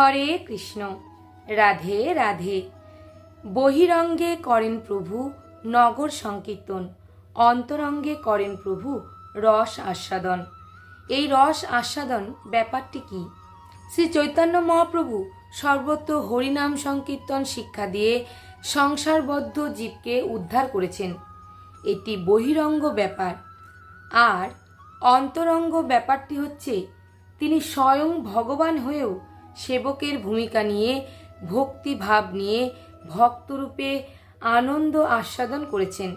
হরে কৃষ্ণ। রাধে রাধে। বহিরঙ্গে করেন প্রভু নগর সংকীর্তন, অন্তরঙ্গে করেন প্রভু রস আস্বাদন। এই রস আস্বাদন ব্যাপারটি কি? শ্রী চৈতন্য মহাপ্রভু সর্বত্র হরিনাম সংকীর্তন শিক্ষা দিয়ে সংসারবদ্ধ জীবকে উদ্ধার করেছেন। এটি বহিরঙ্গ ব্যাপার। আর অন্তরঙ্গ ব্যাপারটি হচ্ছে, তিনি স্বয়ং ভগবান হয়েও সেবকের ভূমিকা নিয়ে, ভক্তিভাব নিয়ে ভক্তরূপে আনন্দ আস্বাদন করেছেন।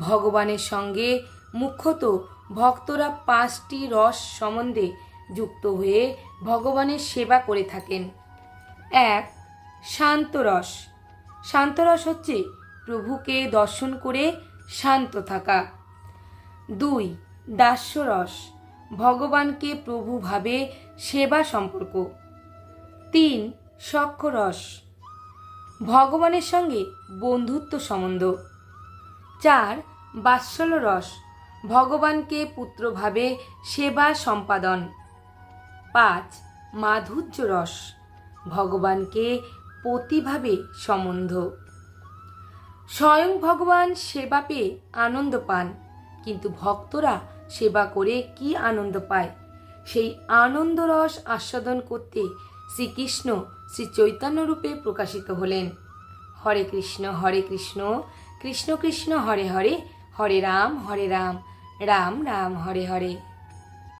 ভগবানের সঙ্গে মুখ্যত ভক্তরা পাঁচটি রস সম্বন্ধে যুক্ত হয়ে ভগবানের সেবা করে থাকেন। এক শান্তরস শান্তরস হচ্ছে প্রভুকে দর্শন করে শান্ত থাকা। দুই দাস্যরস ভগবানকে প্রভুভাবে সেবা সম্পর্ক। তিন সক্ষরস। ভগবানের সঙ্গে বন্ধুত্ব সম্বন্ধ। চার বাৎসল রস ভগবানকে পুত্রভাবে সেবা সম্পাদন। পাঁচ মাধুর্য রস ভগবানকে পতিভাবে সম্বন্ধ। স্বয়ং ভগবান সেবা পেয়ে আনন্দ পান, কিন্তু ভক্তরা সেবা করে কি আনন্দ পায়? সেই আনন্দরস আস্বাদন করতে শ্রীকৃষ্ণ শ্রী চৈতন্য রূপে প্রকাশিত হলেন। হরে কৃষ্ণ হরে কৃষ্ণ কৃষ্ণ কৃষ্ণ, হরে হরে হরে রাম হরে রাম রাম রাম, হরে হরে।